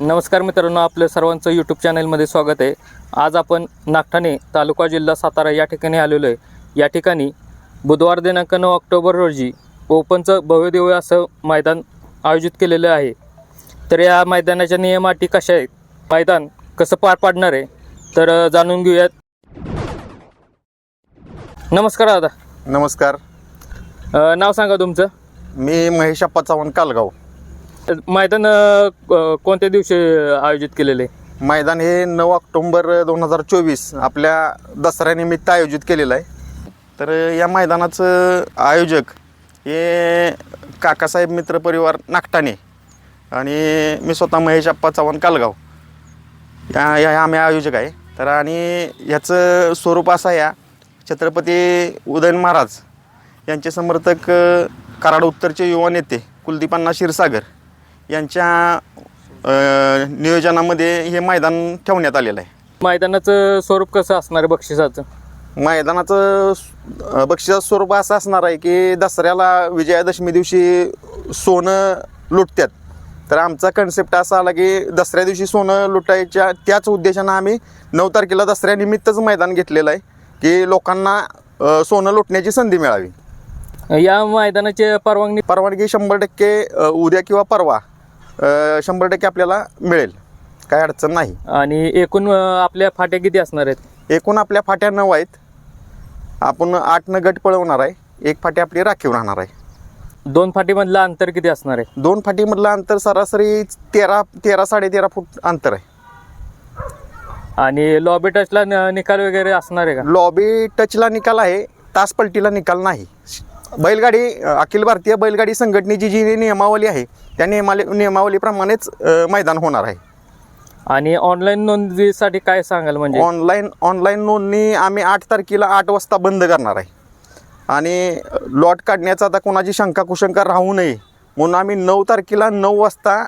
नमस्कार मित्रांनो आपलं सर्वांचं यूट्यूब चॅनलमध्ये स्वागत आहे. आज आपण नागठाणे तालुका जिल्हा सातारा या ठिकाणी आलेलो आहे. या ठिकाणी बुधवार दिनांक नऊ ऑक्टोबर रोजी ओपनचं भव्यदिव्य असं मैदान आयोजित केलेलं आहे. तर या मैदानाच्या नियम अटी कशा आहेत? मैदान कसं पार पाडणार आहे? तर जाणून घेऊयात. नमस्कार दादा. नमस्कार. नाव सांगा तुमचं. मी महेश अप्पा चव्हाण कालगाव. मैदान अ, क- कोणत्या दिवशी आयोजित केलेलं? आहे मैदान हे नऊ ऑक्टोंबर दोन हजार चोवीस आपल्या दसऱ्यानिमित्त आयोजित केलेलं आहे. तर या मैदानाचं आयोजक हे काकासाहेब मित्र परिवार नागटाणे आणि मी स्वतः महेश अप्पा चव्हाण कालगाव. या या आम्ही आयोजक आहे. तर आणि ह्याचं स्वरूप असं या छत्रपती उदयन महाराज यांचे समर्थक अ, कराड उत्तरचे युवा नेते कुलदीपांना क्षीरसागर यांच्या नियोजनामध्ये हे मैदान ठेवण्यात आलेलं आहे. मैदानाचं स्वरूप कसं असणार आहे बक्षिसाचं? मैदानाचं बक्षिसाचं स्वरूप असं असणार आहे की दसऱ्याला विजयादशमी दिवशी सोनं लुटतात तर आमचा कन्सेप्ट असा आला की दसऱ्या दिवशी सोनं लुटायच्या त्याच उद्देशानं आम्ही नऊ तारखेला दसऱ्यानिमित्तच मैदान घेतलेलं आहे की लोकांना सोनं लुटण्याची संधी मिळावी. या मैदानाची परवानगी परवानगी शंभर टक्के उद्या किंवा परवा. शंभर टक्के आपल्याला मिळेल. काय अडचण नाही. आणि एकूण अं, आपल्या फाट्या किती असणार आहेत? एकूण आपल्या फाट्या नऊ आहेत. आपण आठ न गट पळवणार आहे. एक फाटी आपली राखीव राहणार आहे. दोन फाटीमधलं अंतर किती असणार आहे? दोन फाटीमधलं अंतर सरासरी तेरा तेरा साडेतेरा फूट अंतर आहे. आणि लॉबी टचला न- निकाल वगैरे असणार आहे का? लॉबी टचला निकाल आहे. तास पलटीला निकाल नाही. बैलगाडी अखिल भारतीय बैलगाडी संघटनेची जी नियमावली आहे त्या नियमावली नियमावलीप्रमाणेच मैदान होणार आहे. आणि ऑनलाईन नोंदणीसाठी काय सांगाल म्हणजे? ऑनलाईन ऑनलाईन नोंदणी आम्ही आठ तारखेला आठ वाजता बंद करणार आहे. आणि लॉट काढण्याचा आता कोणाची शंका कुशंका राहू नये म्हणून आम्ही नऊ तारखेला नऊ वाजता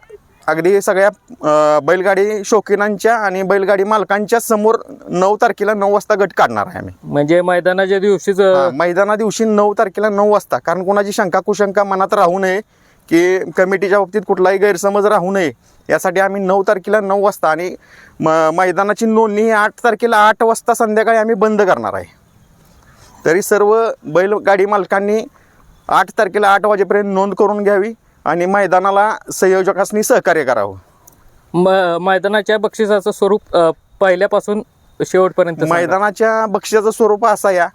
अगदी सगळ्या बैलगाडी शौकीनांच्या आणि बैलगाडी मालकांच्या समोर नऊ तारखेला नऊ वाजता गट काढणार आहे आम्ही. म्हणजे मैदानाच्या दिवशीच मैदाना दिवशी नऊ तारखेला नऊ वाजता. कारण कोणाची शंका कुशंका मनात राहू नये की कमिटीच्या बाबतीत कुठलाही गैरसमज राहू नये यासाठी आम्ही नऊ तारखेला नऊ वाजता आणि म मैदानाची नोंदणी ही आठ तारखेला आठ वाजता संध्याकाळी आम्ही बंद करणार आहे. तरी सर्व बैलगाडी मालकांनी आठ तारखेला आठ वाजेपर्यंत नोंद करून घ्यावी. आणि मैदानाला संयोजकांनी सहकार्य करावं. म- मैदानाच्या बक्षिसाचं स्वरूप अं, पहिल्यापासून शेवटपर्यंत सांगा. मैदानाच्या बक्षिसाचं स्वरूप असा या.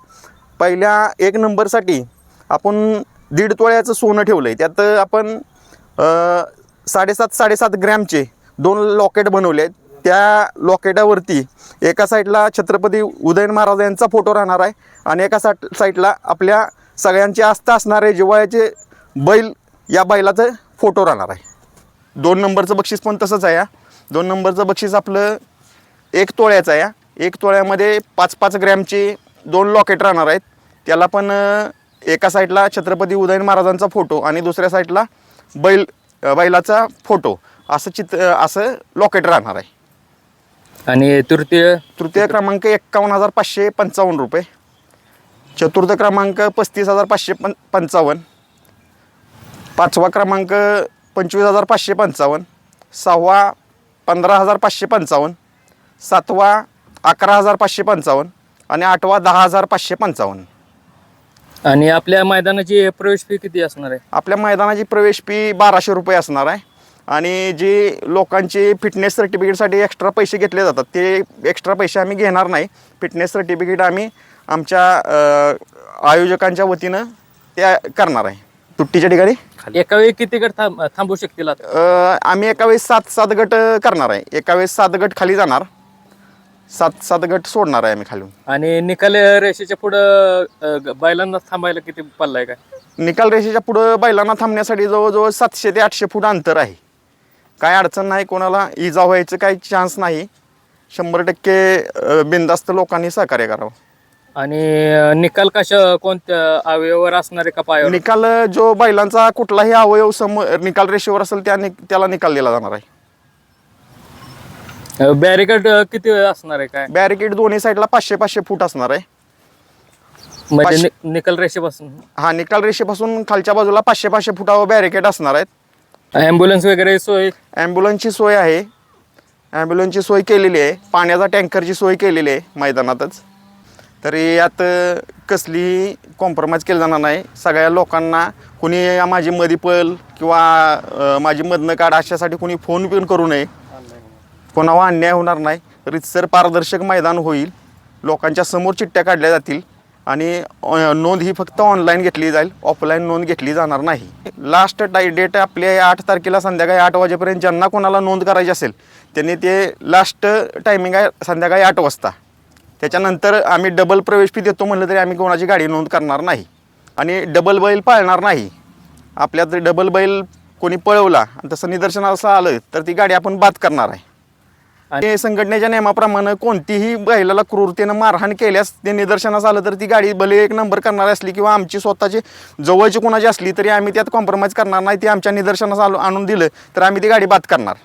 पहिल्या एक नंबरसाठी आपण दीड तोळ्याचं सोनं ठेवलं आहे त्यात आपण अ, साडेसात साडेसात ग्रॅमचे दोन लॉकेट बनवले आहेत त्या लॉकेटावरती एका साईडला छत्रपती उदयन महाराज यांचा फोटो राहणार आहे आणि एका साट साईडला आपल्या सगळ्यांची आस्था असणारे जिव्हाळ्याचे बैल या बैलाचं फोटो राहणार आहे. दोन नंबरचं बक्षीस पण तसंच आहे या दोन नंबरचं बक्षीस आपलं एक तोळ्याचा आहे हा. एक तोळ्यामध्ये पाच पाच ग्रॅमचे दोन लॉकेट राहणार आहेत. त्याला पण एका साईडला छत्रपती उदयन महाराजांचा फोटो आणि दुसऱ्या साईडला बैल बैलाचा फोटो. असं चित्र असं लॉकेट राहणार आहे. आणि तृतीय? तृतीय क्रमांक एक्कावन्न हजार पाचशे पंचावन्न रुपये. चतुर्थ क्रमांक पस्तीस हजार पाचशे पं पंचावन्न. पाचवा क्रमांक पंचवीस हजार पाचशे पंचावन्न. सहावा पंधरा हजार पाचशे पंचावन्न. सातवा अकरा हजार पाचशे पंचावन्न. आणि आठवा दहा हजार पाचशे पंचावन्न. आणि आपल्या मैदानाची प्रवेश फी किती असणार आहे? आपल्या मैदानाची प्रवेश फी बाराशे रुपये असणार आहे. आणि जे लोकांचे फिटनेस सर्टिफिकेटसाठी एक्स्ट्रा पैसे घेतले जातात ते एक्स्ट्रा पैसे आम्ही घेणार नाही. फिटनेस सर्टिफिकेट आम्ही आमच्या आयोजकांच्या वतीनं त्या करणार आहे. तुट्टीच्या ठिकाणी? एका वेळी किती गट थांब थांबू शकतील आता? अ, आम्ही एका वेळेस सात सात गट अ, करणार आहे. एका वेळेस सात गट खाली जाणार. सात सात गट सोडणार आहे आम्ही खालून. आणि निकाल रेषेच्या पुढं अं, ग- बैलांना थांबायला किती पल्ला आहे काय? निकाल रेषेच्या पुढं बैलांना थांबण्यासाठी जवळजवळ सातशे ते आठशे फूट अंतर आहे. काय अडचण नाही कोणाला. इजा व्हायचं काही चान्स नाही. शंभर टक्के अ, बिनधास्त लोकांनी सहकार्य करावं. आणि निकाल कशा कोणत्या अवयवावर असणार आहे का पायावर? निकाल जो बैलांचा कुठलाही अवयव सम निकाल रेषेवर असेल त्या नि- त्याला निकाल दिला जाणार आहे. बॅरिकेड किती असणार आहे काय? बॅरिकेड दोन्ही साईडला पाचशे पाचशे फूट असणार आहे. म्हणजे पाचशे- नि- निकाल रेषेपासून? हा निकाल रेषेपासून खालच्या बाजूला पाचशे पाचशे फुटावर बॅरिकेड असणार आहेत. ॲम्ब्युलन्स वगैरे सोय? ॲम्ब्युलन्सची सोय आहे. ॲम्ब्युलन्सची सोय केलेली आहे. पाण्याचा टँकरची सोय केलेली आहे मैदानातच. तरी यात कसली कसलीही कॉम्प्रोमाइज केलं जाणार नाही. सगळ्या लोकांना कुणी माझी मधी पल किंवा माझी मधनं काढ अशासाठी कुणी फोन पिन करू नये. कोणावर अन्याय होणार नाही. रितसर पारदर्शक मैदान होईल. लोकांच्या समोर चिठ्ठ्या काढल्या जातील. आणि नोंद ही फक्त ऑनलाईन घेतली जाईल. ऑफलाईन नोंद घेतली जाणार नाही. लास्ट टाई डेट आपली आठ तारखेला संध्याकाळी आठ वाजेपर्यंत ज्यांना कोणाला नोंद करायची असेल त्यांनी ते लास्ट टायमिंग आहे संध्याकाळी आठ वाजता. त्याच्यानंतर आम्ही डबल प्रवेश फी देतो म्हणलं तरी आम्ही कोणाची गाडी नोंद करणार नाही. आणि डबल बैल पाळणार नाही. आपल्यात डबल बैल कोणी पळवला आणि तसं निदर्शनास आलं तर ती गाडी आपण बाद करणार आहे. आणि संघटनेच्या नियमाप्रमाणे कोणतीही बैलाला क्रूरतेनं मारहाण केल्यास ते निदर्शनास आलं तर ती गाडी भले एक नंबर करणारी असली किंवा आमची स्वतःची जवळची कोणाची असली तरी आम्ही त्यात कॉम्प्रोमाइज करणार नाही. ती आमच्या निदर्शनास आलो आणून दिलं तर आम्ही ती गाडी बाद करणार.